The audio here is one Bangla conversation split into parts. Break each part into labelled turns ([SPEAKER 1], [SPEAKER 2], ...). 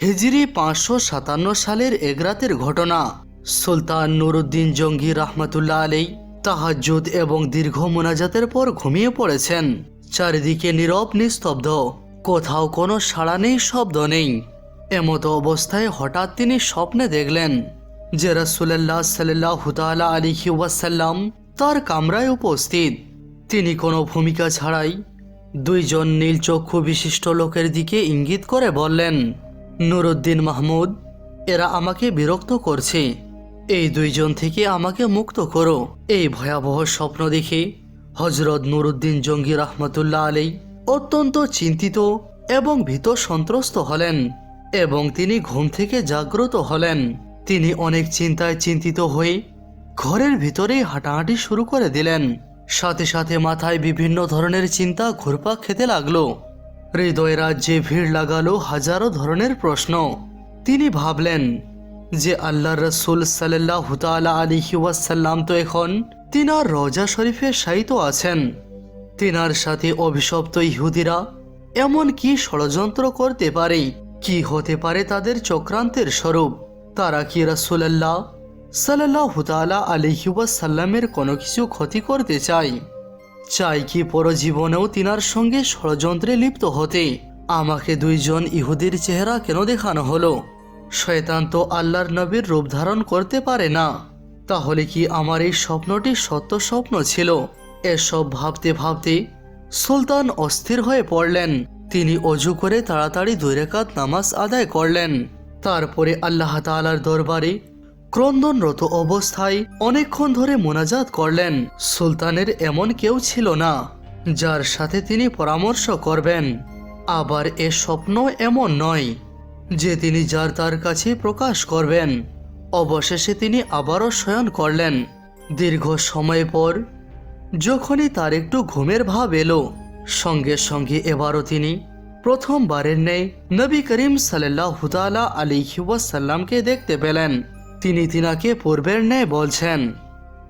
[SPEAKER 1] হিজরি পাঁচশো সাতান্ন সালের এগরাতের ঘটনা। সুলতান নুরুদ্দিন জঙ্গি রহমতুল্লাহ আলী তাহাজ্জুদ এবং দীর্ঘ মোনাজাতের পর ঘুমিয়ে পড়েছেন। চারিদিকে নীরব, নিস্তব্ধ। কোথাও কোনো সাড়া নেই, শব্দ নেই। এমতো অবস্থায় হঠাৎ তিনি স্বপ্নে দেখলেন যে রসুল্লাহ সাল্লাহ তালা আলিহি ওয়াসাল্লাম তার কামরায় উপস্থিত। তিনি কোনো ভূমিকা ছাড়াই দুইজন নীলচক্ষু বিশিষ্ট লোকের দিকে ইঙ্গিত করে বললেন নুরুদ্দিন মাহমুদ, এরা আমাকে বিরক্ত করছে। এই দুইজন থেকে আমাকে মুক্ত করো। এই ভয়াবহ স্বপ্ন দেখে হজরত নুরুদ্দিন জঙ্গি রহমতুল্লাহ আলী অত্যন্ত চিন্তিত এবং ভীত সন্ত্রস্ত হলেন এবং তিনি ঘুম থেকে জাগ্রত হলেন। তিনি অনেক চিন্তায় চিন্তিত হয়ে ঘরের ভিতরেই হাঁটাহাঁটি শুরু করে দিলেন। সাথে সাথে মাথায় বিভিন্ন ধরনের চিন্তা ঘুরপাক খেতে লাগল। হৃদয় রাজ্যে ভিড় লাগালো হাজারো ধরনের প্রশ্ন। তিনি ভাবলেন যে আল্লাহ রসুল সাল্লাহ তালা আলিহি ওয়াসাল্লাম তো এখন তিনার রজা শরীফে শায়িত আছেন। তিনার সাথে অভিশপ্ত ইহুদিরা এমন কি ষড়যন্ত্র করতে পারে, কি হতে পারে তাদের চক্রান্তের স্বরূপ? তারা কি রাসুলাল্লাহ সাল্লাহ তালা আলিহি ওয়াসাল্লামের কোনো কিছু ক্ষতি করতে চায়? চাই কি পরজীবনেও তিনার সঙ্গে ষড়যন্ত্রে লিপ্ত হতে। আমাকে দুইজন ইহুদির চেহারা কেন দেখানো হলো? শয়তান তো আল্লাহর নবীর রূপ ধারণ করতে পারে না। তাহলে কি আমার এই স্বপ্নটি সত্য স্বপ্ন ছিল? এসব ভাবতে ভাবতে সুলতান অস্থির হয়ে পড়লেন। তিনি অজু করে তাড়াতাড়ি দুই রেখাত নামাজ আদায় করলেন। তারপরে আল্লাহ তাআলার দরবারে ক্রন্দনরত অবস্থায় অনেকক্ষণ ধরে মোনাজাত করলেন। সুলতানের এমন কেউ ছিল না, যার সাথে তিনি পরামর্শ করবেন। আবার এ স্বপ্ন এমন নয় যে তিনি যার তার কাছে প্রকাশ করবেন। অবশেষে তিনি আবারও শয়ন করলেন। দীর্ঘ সময় পর যখনই তার একটু ঘুমের ভাব এলো, সঙ্গে সঙ্গে এবারও তিনি প্রথমবারের নেই নবী করিম সাল্লাহ হুতালা আলিহি ওয়াসাল্লামকে দেখতে পেলেন। তিনি তিনাকে পূর্বের ন্যায় বলছেন,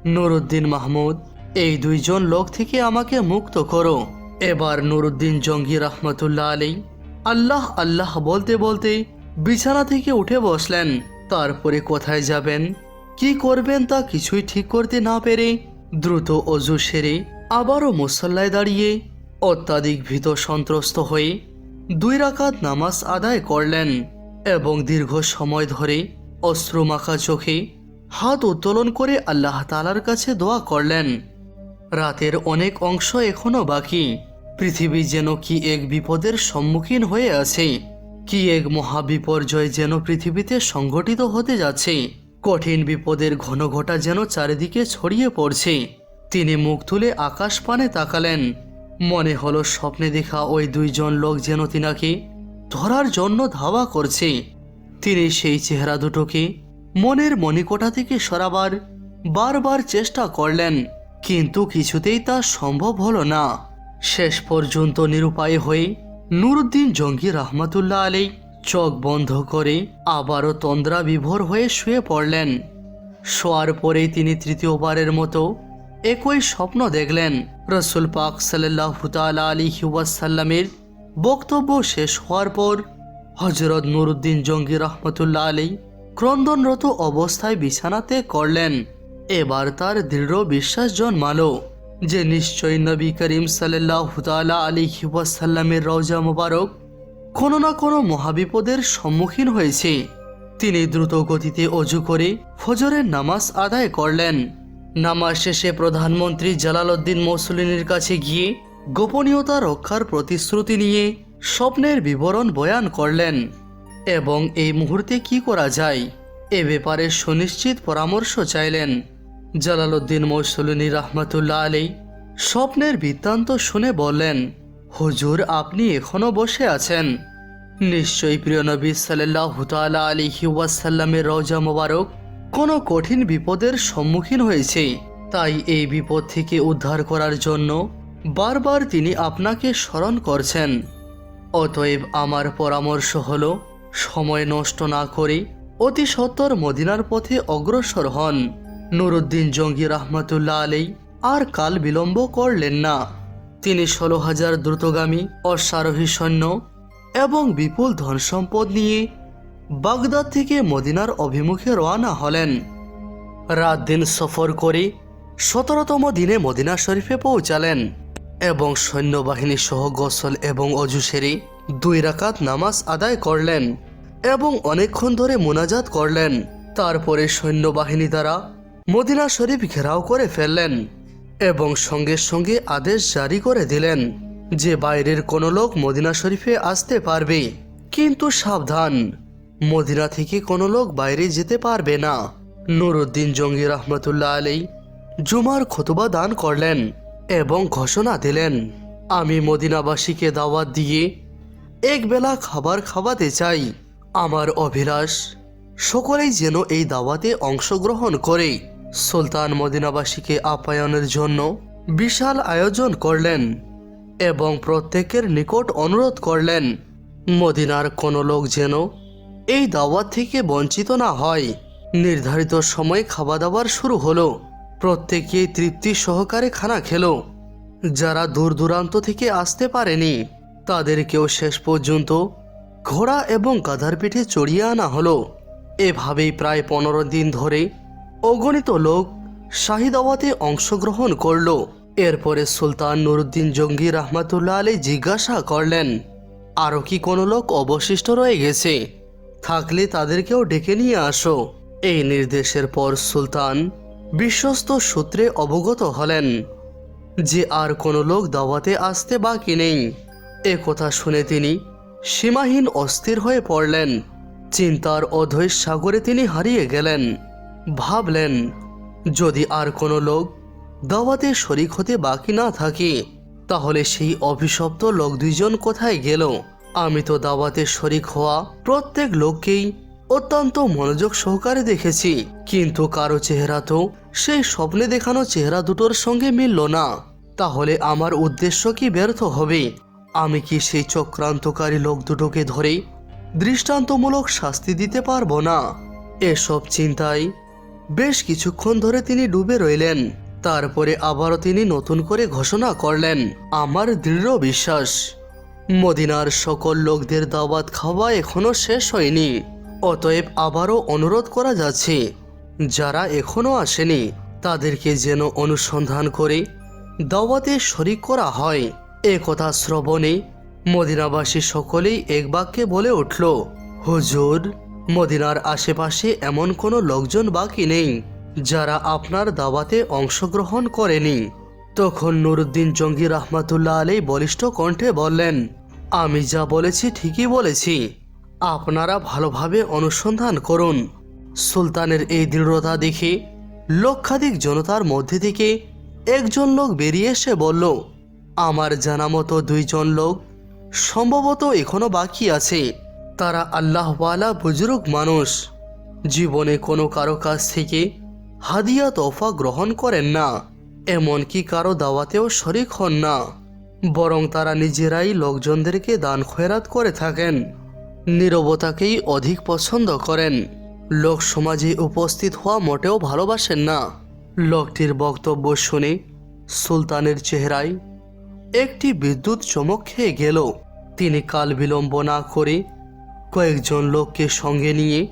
[SPEAKER 1] নুরুদ্দিন মাহমুদ, এই দুইজন লোক থেকে আমাকে মুক্ত করো। এবার নুরুদ্দিন জঙ্গি রহমতুল্লাহ আলী আল্লাহ আল্লাহ বলতে বলতে বিছানা থেকে উঠে বসলেন। তারপরে কোথায় যাবেন, কি করবেন তা কিছুই ঠিক করতে না পেরে দ্রুত অজু সেরে আবারও মুসল্লায় দাঁড়িয়ে অত্যাধিক ভীত সন্ত্রস্ত হয়ে দুই রাকাত নামাজ আদায় করলেন এবং দীর্ঘ সময় ধরে অশ্রুমাখা চোখে হাত উত্তোলন করে আল্লাহ তালার কাছে দোয়া করলেন। রাতের অনেক অংশ এখনও বাকি। পৃথিবী যেন কি এক বিপদের সম্মুখীন হয়ে আছে, কি এক মহাবিপর্যয় যেন পৃথিবীতে সংঘটিত হতে যাচ্ছে। কঠিন বিপদের ঘন ঘটা যেন চারিদিকে ছড়িয়ে পড়ছে। তিনি মুখ তুলে আকাশ পানে তাকালেন। মনে হলো স্বপ্নে দেখা ওই দুইজন লোক যেন তিনাকে ধরার জন্য ধাওয়া করছে। তিনি সেই চেহারা দুটোকে মনের মণিকোঠা থেকে সরাবার বারবার চেষ্টা করলেন, কিন্তু কিছুতেই তা সম্ভব হলো না। শেষ পর্যন্ত নিরুপায় হয়ে নুরুদ্দিন জঙ্গি রহমতুল্লাহ আলী চোখ বন্ধ করে আবারও তন্দ্রা বিভোর হয়ে শুয়ে পড়লেন। শোয়ার পরেই তিনি তৃতীয়বারের মতো একই স্বপ্ন দেখলেন। রসুল পাক সাল্লাহ তালা আলী ওয়াসাল্লামের বক্তব্য শেষ হওয়ার পর হজরত নুরুদ্দিন জঙ্গি রহমতুল্লাহ আলী ক্রন্দনরত অবস্থায় বিছানাতে করলেন। এবার তার দৃঢ় বিশ্বাস জন্মালো যে নিশ্চয়ই নবী করিম সাল্লাহ তালা আলী ওয়াসাল্লামের রওজা মোবারক কোনো না কোনো মহাবিপদের সম্মুখীন হয়েছে। তিনি দ্রুত গতিতে অজু করে ফজরের নামাজ আদায় করলেন। নামাজ শেষে প্রধানমন্ত্রী জালালউদ্দিন মৌসুলিনের কাছে গিয়ে গোপনীয়তা রক্ষার প্রতিশ্রুতি নিয়ে স্বপ্নের বিবরণ বয়ান করলেন। এবং এই মুহূর্তে কি করা যায়? এ ব্যাপারে সুনিশ্চিত পরামর্শ চাইলেন। জালালউদ্দিন মৌসুলিনী রহমতুল্লাহ আলী স্বপ্নের বৃত্তান্ত শুনে বললেন, হুজুর, আপনি এখনও বসে আছেন? নিশ্চয়ই প্রিয় নবী সাল্লাহ তালা আলিহি রওজা মোবারক কোনো কঠিন বিপদের সম্মুখীন হয়েছে। তাই এই বিপদ থেকে উদ্ধার করার জন্য বারবার তিনি আপনাকে স্মরণ করছেন। অতএব আমার পরামর্শ হল, সময় নষ্ট না করে অতি সত্বর মদিনার পথে অগ্রসর হন। নুরুদ্দিন জঙ্গি রহমতুল্লাহ আলী আর কাল বিলম্ব করলেন না। তিনি ষোলো হাজার দ্রুতগামী অশ্বারোহী সৈন্য এবং বিপুল ধনসম্পদ নিয়ে বাগদাদ থেকে মদিনার অভিমুখে রওনা হলেন। রাত দিন সফর করে সতেরোতম দিনে মদিনা শরীফে পৌঁছালেন। এবং সৈন্যবাহিনী সহ গোসল এবং অজু সেরে দুই রাকাত নামাজ আদায় করলেন এবং অনেকক্ষণ ধরে মোনাজাত করলেন। তারপরে সৈন্যবাহিনী দ্বারা মদিনা শরীফ ঘেরাও করে ফেললেন এবং সঙ্গে সঙ্গে আদেশ জারি করে দিলেন যে বাইরের কোনো লোক মদিনা শরীফে আসতে পারবে। কিন্তু সাবধান, মদিনা থেকে কোনো লোক বাইরে যেতে পারবে না। নুরুদ্দিন জঙ্গি রহমতুল্লাহ আলী জুমার খতুবা দান করলেন। এবং ঘোষণা দিলেন, আমি মদিনাবাসীকে দাওয়াত দিয়ে এক বেলা খাবার খাওয়াতে চাই। আমার অভিলাষ, সকলেই যেন এই দাওয়াতে অংশগ্রহণ করে। সুলতান মদিনাবাসীকে আপ্যায়নের জন্য বিশাল আয়োজন করলেন এবং প্রত্যেকের নিকট অনুরোধ করলেন, মদিনার কোনো লোক যেন এই দাওয়াত থেকে বঞ্চিত না হয়। নির্ধারিত সময় খাওয়া দাওয়ার শুরু হলো। প্রত্যেকেই তৃপ্তি সহকারে খানা খেলো। যারা দূর দূরান্ত থেকে আসতে পারেনি, তাদেরকেও শেষ পর্যন্ত ঘোড়া এবং গাধার পিঠে চড়িয়ে আনা হলো। এভাবেই প্রায় পনেরো দিন ধরে অগণিত লোক শাহিদ আওয়াতে অংশগ্রহণ করল। এরপরে সুলতান নুরুদ্দিন জঙ্গি রহমাতুল্লাহ আলী জিজ্ঞাসা করলেন আরও কি কোনো লোক অবশিষ্ট রয়ে গেছে? থাকলে তাদেরকেও ডেকে নিয়ে আসো। এই নির্দেশের পর সুলতান বিশ্বস্ত সূত্রে অবগত হলেন যে আর কোনো লোক দাওয়াতে আসতে বাকি নেই। এ কথা শুনে তিনি সীমাহীন অস্থির হয়ে পড়লেন। চিন্তার অধৈর সাগরে তিনি হারিয়ে গেলেন। ভাবলেন, যদি আর কোনো লোক দাওয়াতে শরিক হতে বাকি না থাকে, তাহলে সেই অভিশপ্ত লোক দুইজন কোথায় গেল? আমি তো দাওয়াতে শরিক হওয়া প্রত্যেক লোককেই অত্যন্ত মনোযোগ সহকারে দেখেছি, কিন্তু কারও চেহারা তো সেই স্বপ্নে দেখানো চেহারা দুটোর সঙ্গে মিলল না। তাহলে আমার উদ্দেশ্য কি ব্যর্থ হবে? আমি কি সেই চক্রান্তকারী লোক দুটোকে ধরে দৃষ্টান্তমূলক শাস্তি দিতে পারব না? এসব চিন্তায় বেশ কিছুক্ষণ ধরে তিনি ডুবে রইলেন। তারপরে আবারও তিনি নতুন করে ঘোষণা করলেন, আমার দৃঢ় বিশ্বাস, মদিনার সকল লোকদের দাওয়াত খাওয়া এখনও শেষ হয়নি। অতএব আবারও অনুরোধ করা যাচ্ছে, যারা এখনও আসেনি, তাদেরকে যেন অনুসন্ধান করে দাওয়াতে শরিক করা হয়। এ কথা শ্রবণে মদিনাবাসী সকলেই এক বাক্যে বলে উঠল, হুজুর, মদিনার আশেপাশে এমন কোনো লোকজন বাকি নেই, যারা আপনার দাওয়াতে অংশগ্রহণ করেনি। তখন নুরুদ্দিন জঙ্গি রহমাতুল্লাহ আলী বলিষ্ঠ কণ্ঠে বললেন, আমি যা বলেছি ঠিকই বলেছি আপনারা ভালোভাবে অনুসন্ধান করুন। সুলতানের এই দৃঢ়তা দেখে লক্ষাধিক জনতার মধ্যে থেকে একজন লোক বেরিয়ে এসে বলল, আমার জানা মতো দুইজন লোক সম্ভবত এখনও বাকি আছে। তারা আল্লাহওয়ালা বুজুর্গ মানুষ। জীবনে কোনো কারও কাছ থেকে হাদিয়া তোফা গ্রহণ করেন না, এমনকি কারও দাওয়াতেও শরিক হন না। বরং তারা নিজেরাই লোকজনদেরকে দান খয়রাত করে থাকেন। নীরবতাকেই অধিক পছন্দ করেন। লোক সমাজে উপস্থিত হওয়া মোটেও ভালোবাসেন না। লোকটির বক্তব্য শুনে সুলতানের চেহারায় একটি বিদ্যুৎ চমক খেয়ে গেল। তিনি কাল বিলম্ব না করে কয়েকজন লোককে সঙ্গে নিয়ে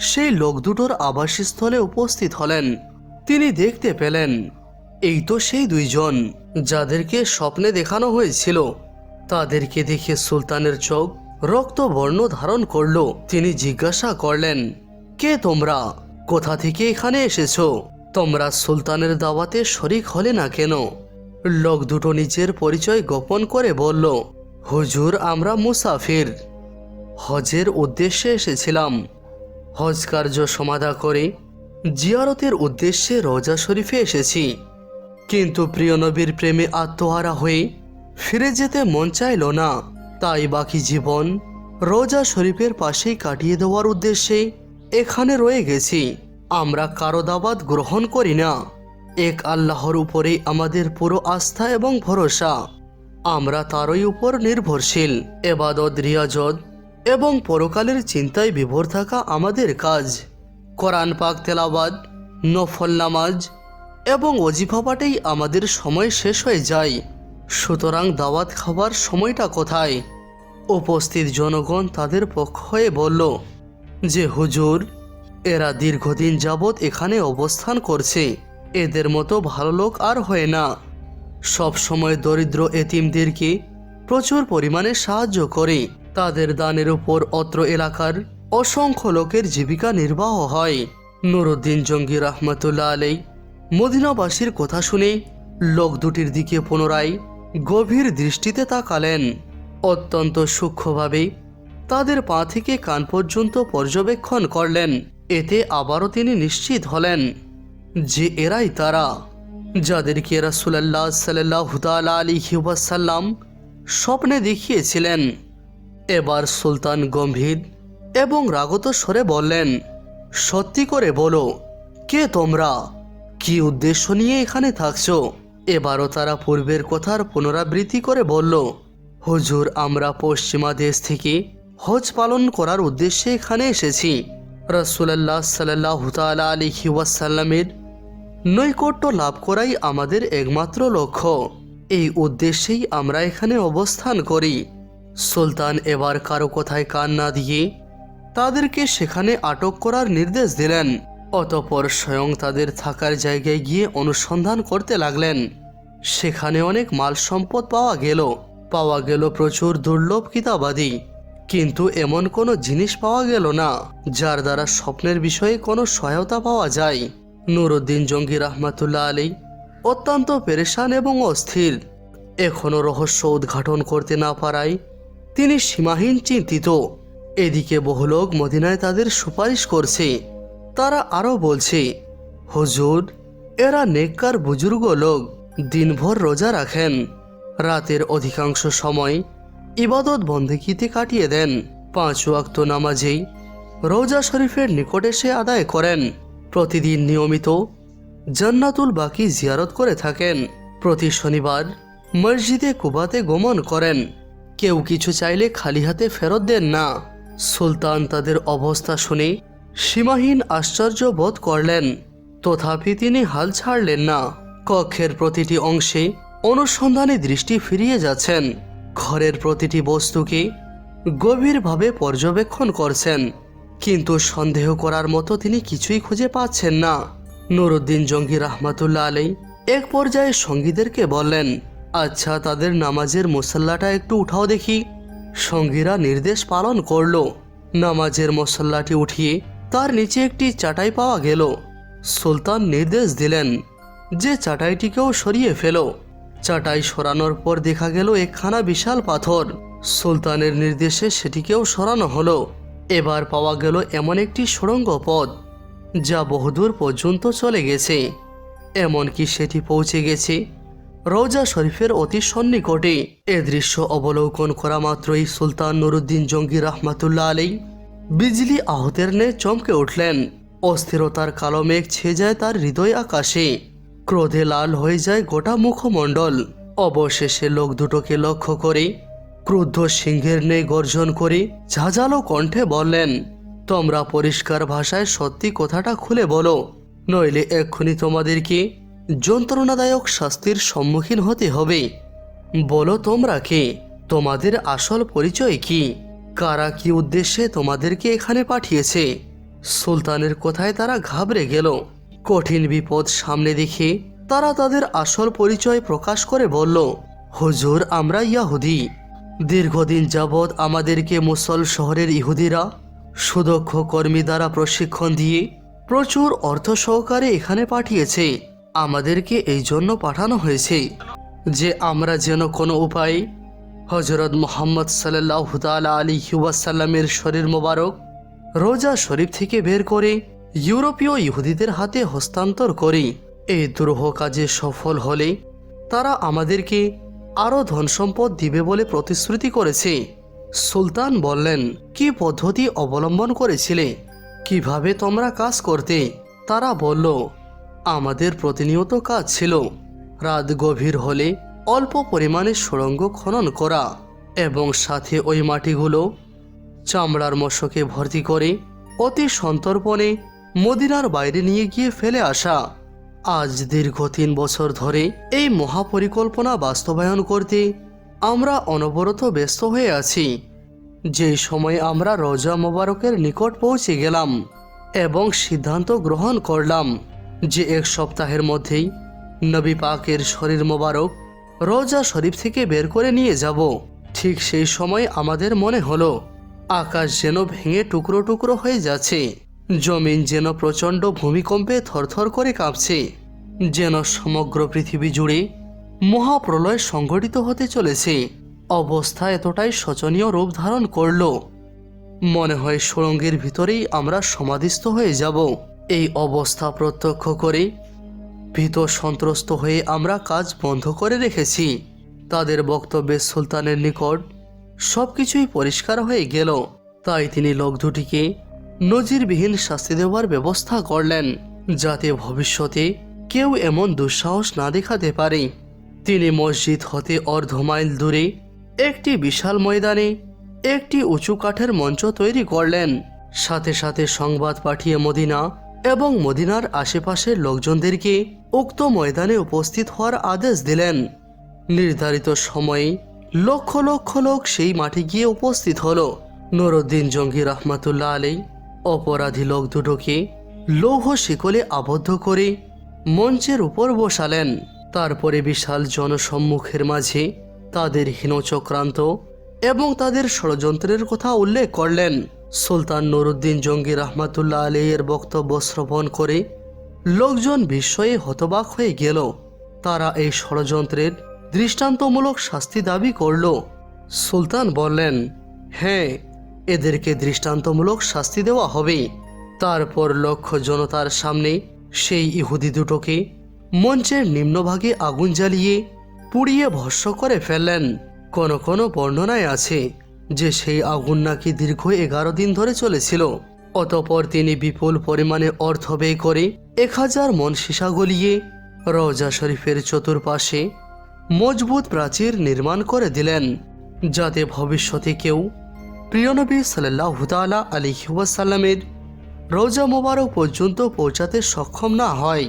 [SPEAKER 1] সেই লোক দুটোর আবাসস্থলে উপস্থিত হলেন। তিনি দেখতে পেলেন, এই তো সেই দুইজন, যাদেরকে স্বপ্নে দেখানো হয়েছিল। তাদেরকে দেখে সুলতানের চোখ রক্তবর্ণ ধারণ করল। তিনি জিজ্ঞাসা করলেন, কে তোমরা? কোথা থেকে এখানে এসেছ? তোমরা সুলতানের দাওয়াতে শরিক হলে না কেন? লোক দুটো নিজের পরিচয় গোপন করে বলল, হুজুর, আমরা মুসাফির। হজের উদ্দেশ্যে এসেছিলাম। হজ কার্য সমাধা করে জিয়ারতের উদ্দেশ্যে রোজা শরীফে এসেছি। কিন্তু প্রিয় নবীর প্রেমে আত্মহারা হয়ে ফিরে যেতে মন চাইল না। তাই বাকি জীবন রোজা শরীফের পাশেই কাটিয়ে দেওয়ার উদ্দেশ্যে এখানে রয়ে গেছি। আমরা কারও দাবাত গ্রহণ করি না। এক আল্লাহর উপরেই আমাদের পুরো আস্থা এবং ভরসা। আমরা তারই উপর নির্ভরশীল, এবাদত, রিয়াজত এবং পরকালের চিন্তায় বিভোর থাকা আমাদের কাজ। কোরআন পাক তেলাবাদ নফল নামাজ এবং অজিফা পাঠেই আমাদের সময় শেষ হয়ে যায়। সুতরাং দাওয়াত খাবার সময়টা কোথায়? উপস্থিত জনগণ তাদের পক্ষ হয়ে বলল, যে হুজুর, এরা দীর্ঘদিন যাবৎ এখানে অবস্থান করছে। এদের মতো ভালো লোক আর হয় না। সব সময় দরিদ্র এতিমদেরকে প্রচুর পরিমাণে সাহায্য করে। তাদের দানের উপর অত্র এলাকার অসংখ্য লোকের জীবিকা নির্বাহ হয়। নুরুদ্দিন জঙ্গি রহমতুল্লাহ আলী মদিনাবাসীর কথা শুনে লোক দুটির দিকে পুনরায় গভীর দৃষ্টিতে তাকালেন। অত্যন্ত সূক্ষ্মভাবে তাদের পা থেকে কান পর্যন্ত পর্যবেক্ষণ করলেন। এতে আবারও তিনি নিশ্চিত হলেন যে এরাই তারা, যাদেরকে রাসুলাল্লাহ সাল্লাহ আলী ওয়াসাল্লাম স্বপ্নে দেখিয়েছিলেন। এবার সুলতান গম্ভীর এবং রাগত স্বরে বললেন, সত্যি করে বলো, কে তোমরা? কি উদ্দেশ্য নিয়ে এখানে থাকছো? এবারও তারা পূর্বের কথার পুনরাবৃত্তি করে বলল হুজুর, আমরা পশ্চিমা দেশ থেকে হজ পালন করার উদ্দেশ্যে এখানে এসেছি। রাসুলাল্লাহ সাল্লাহ তালা আলহি ওয়াসাল্লামের নৈকট্য লাভ করাই আমাদের একমাত্র লক্ষ্য। এই উদ্দেশ্যেই আমরা এখানে অবস্থান করি। সুলতান এবার কারও কথায় কান না দিয়ে তাদেরকে সেখানে আটক করার নির্দেশ দিলেন। অতপর স্বয়ং তাদের থাকার জায়গায় গিয়ে অনুসন্ধান করতে লাগলেন। সেখানে অনেক মাল সম্পদ পাওয়া গেল। পাওয়া গেল প্রচুর দুর্লভ কিতাবাদি। কিন্তু এমন কোনো জিনিস পাওয়া গেল না, যার দ্বারা স্বপ্নের বিষয়ে কোনো সহায়তা পাওয়া যায়। নুরুদ্দিন জঙ্গি রহমাতুল্লাহ আলী অত্যন্ত পেরেশান এবং অস্থির। এখনও রহস্য উদ্ঘাটন করতে না পারায় তিনি সীমাহীন চিন্তিত। এদিকে বহু লোক মদিনায় তাদের সুপারিশ করছে। তারা আরও বলছে, হুজুর, এরা নেককার বুজুর্গ লোক, দিনভর রোজা রাখেন। রাতের অধিকাংশ সময় ইবাদত বন্দেকিতে কাটিয়ে দেন। পাঁচ ওয়াক্ত নামাজেই রোজা শরীফের নিকট এসে আদায় করেন। প্রতিদিন নিয়মিত জান্নাতুল বাকি জিয়ারত করে থাকেন। প্রতি শনিবার মসজিদে কুবাতে গমন করেন। কেউ কিছু চাইলে খালি হাতে ফেরত দেন না। সুলতান তাদের অবস্থা শুনে সীমাহীন আশ্চর্য বোধ করলেন। তথাপি তিনি হাল ছাড়লেন না। কক্ষের প্রতিটি অংশে অনুসন্ধানী দৃষ্টি ফিরিয়ে যাচ্ছেন। ঘরের প্রতিটি বস্তুকে গভীরভাবে পর্যবেক্ষণ করছেন। কিন্তু সন্দেহ করার মতো তিনি কিছুই খুঁজে পাচ্ছেন না। নুরুদ্দিন জঙ্গি রহমাতুল্লাহ আলী এক পর্যায়ে সঙ্গীদেরকে বললেন আচ্ছা তাদের নামাজের মুসল্লাটা একটু উঠাও দেখি। সঙ্গীরা নির্দেশ পালন করল। নামাজের মশল্লাটি উঠিয়ে তার নিচে একটি চাটাই পাওয়া গেল। সুলতান নির্দেশ দিলেন যে চাটাইটিকেও সরিয়ে ফেলো। চাটাই সরানোর পর দেখা গেল একখানা বিশাল পাথর। সুলতানের নির্দেশে সেটিকেও সরানো হলো। এবার পাওয়া গেল এমন একটি সুড়ঙ্গ পথ যা বহুদূর পর্যন্ত চলে গেছে। এমনকি সেটি পৌঁছে গেছে রওজা শরীফের অতি সন্নিকটে। এ দৃশ্য অবলোকন করা মাত্রই সুলতান নুরুদ্দিন জঙ্গি রহমাতুল্লাহ আলী বিজলি আহতের নে চমকে উঠলেন। অস্থিরতার কালো মেঘ ছেয়ে যায় তার হৃদয় আকাশে। ক্রোধে লাল হয়ে যায় গোটা মুখমণ্ডল। অবশেষে লোক দুটোকে লক্ষ্য করে ক্রুদ্ধ সিংহের নেই গর্জন করে ঝাঁঝালো কণ্ঠে বললেন, তোমরা পরিষ্কার ভাষায় সত্যি কথাটা খুলে বলো, নইলে এক্ষুনি তোমাদেরকে যন্ত্রণাদায়ক শাস্তির সম্মুখীন হতে হবে। বলো তোমরা কে? তোমাদের আসল পরিচয় কি? কারা কি উদ্দেশ্যে তোমাদেরকে এখানে পাঠিয়েছে? সুলতানের কথায় তারা ঘাবড়ে গেল। কঠিন বিপদ সামনে দেখে তারা তাদের আসল পরিচয় প্রকাশ করে বলল, হুজুর, আমরা ইয়াহুদি। দীর্ঘদিন যাবৎ আমাদেরকে মুসল শহরের ইহুদিরা, সুদক্ষ কর্মী দ্বারা প্রশিক্ষণ দিয়ে প্রচুর অর্থ সহকারে এখানে পাঠিয়েছে। আমাদেরকে এই জন্য পাঠানো হয়েছে যে আমরা যেন কোনো উপায় হজরত মোহাম্মদ সাল্লাহ তালা আলী ওয়াসাল্লামের শরীর মোবারক রোজা শরীফ থেকে বের করে ইউরোপীয় ইহুদিদের হাতে হস্তান্তর করে এই দুরূহ কাজে সফল হলে তারা আমাদেরকে আরও ধনসম্পদ দিবে বলে প্রতিশ্রুতি করেছে। সুলতান বললেন, কি পদ্ধতি অবলম্বন করেছিলে? কীভাবে তোমরা কাজ করতে? তারা বলল, আমাদের প্রতিনিয়ত কাজ ছিল রাত গভীর হলে অল্প পরিমাণে সুড়ঙ্গ খনন করা এবং সাথে ওই মাটিগুলো চামড়ার মশকে ভর্তি করে অতি সন্তর্পণে মদিনার বাইরে নিয়ে গিয়ে ফেলে আসা। আজ দীর্ঘ তিন বছর ধরে এই মহাপরিকল্পনা বাস্তবায়ন করতে আমরা অনবরত ব্যস্ত হয়ে আছি। যে সময় আমরা রোজা মোবারকের নিকট পৌঁছে গেলাম এবং সিদ্ধান্ত গ্রহণ করলাম যে এক সপ্তাহের মধ্যেই নবী পাকের শরীর মোবারক রোজা শরীফ থেকে বের করে নিয়ে যাব। ঠিক সেই সময় আমাদের মনে হলো, আকাশ যেন ভেঙে টুকরো টুকরো হয়ে যাচ্ছে। জমিন যেন প্রচণ্ড ভূমিকম্পে থরথর করে কাঁপছে, যেন সমগ্র পৃথিবী জুড়ে মহাপ্রলয় সংঘটিত হতে চলেছে। অবস্থা এতটাই শোচনীয় রূপ ধারণ করল। মনে হয় সুড়ঙ্গের ভিতরেই আমরা সমাধিস্থ হয়ে যাব। এই অবস্থা প্রত্যক্ষ করে ভীত সন্ত্রস্ত হয়ে আমরা কাজ বন্ধ করে রেখেছি। তাদের বক্তব্যে সুলতানের নিকট সবকিছুই পরিষ্কার হয়ে গেল। তাই তিনি লোক দুটিকে নজিরবিহীন শাস্তি দেওয়ার ব্যবস্থা করলেন, যাতে ভবিষ্যতে কেউ এমন দুঃসাহস না দেখাতে পারে। তিনি মসজিদ হতে অর্ধ মাইল দূরে একটি বিশাল ময়দানে একটি উঁচু কাঠের মঞ্চ তৈরি করলেন। সাথে সাথে সংবাদ পাঠিয়ে মদিনা এবং মদিনার আশেপাশের লোকজনদেরকে উক্ত ময়দানে উপস্থিত হওয়ার আদেশ দিলেন। নির্ধারিত সময়ে লক্ষ লক্ষ লোক সেই মাঠে গিয়ে উপস্থিত হল। নুরুদ্দিন জঙ্গি রহমাতুল্লাহ আলী অপরাধী লোক দুটোকে লৌহ শিকলে আবদ্ধ করে মঞ্চের উপর বসালেন। তারপরে বিশাল জনসম্মুখের মাঝে তাদের হীনচক্রান্ত এবং তাদের ষড়যন্ত্রের কথা উল্লেখ করলেন। সুলতান নুরুদ্দিন জঙ্গি রহমাতুল্লাহ আলীর বক্তব্য শ্রবণ করে লোকজন বিস্ময়ে হতবাক হয়ে গেল। তারা এই ষড়যন্ত্রের দৃষ্টান্তমূলক শাস্তি দাবি করল। সুলতান বললেন হ্যাঁ এদেরকে দৃষ্টান্তমূলক শাস্তি দেওয়া হবে। তারপর লক্ষ জনতার সামনে সেই ইহুদি দুটোকে মঞ্চের নিম্নভাগে আগুন জ্বালিয়ে পুড়িয়ে ভস্য করে ফেললেন। কোন কোন বর্ণনায় আছে যে সেই আগুন নাকি দীর্ঘ এগারো দিন ধরে চলেছিল। অতপর তিনি বিপুল পরিমাণে অর্থ ব্যয় করে এক হাজার মন সীসা গলিয়ে রওজা শরীফের চতুর্পাশে মজবুত প্রাচীর নির্মাণ করে দিলেন, যাতে ভবিষ্যতে কেউ প্রিয়নবী সাল্লাহ তালা আলিহাসাল্লামের রোজা মোবারক পর্যন্ত পৌঁছাতে সক্ষম না হয়।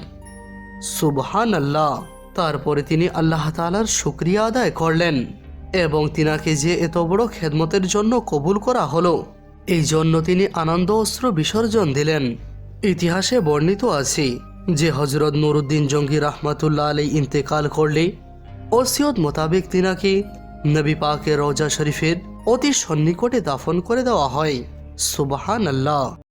[SPEAKER 1] সুবহান আল্লাহ তারপরে তিনি আল্লাহ তালার শুক্রিয়া আদায় করলেন এবং তিনাকে যে এত বড় খেদমতের জন্য কবুল করা হলো, এই জন্য তিনি আনন্দ অস্ত্র বিসর্জন দিলেন। ইতিহাসে বর্ণিত আছে যে হজরত নুরুদ্দিন জঙ্গি রাহমাতুল্লাহ আলী ইন্তেকাল করলে ওসিয়ত মোতাবেক তিনাকে নবী পাকের রওজা শরীফের অতি সন্নিকটে দাফন করে দেওয়া হয়। সুবাহান আল্লাহ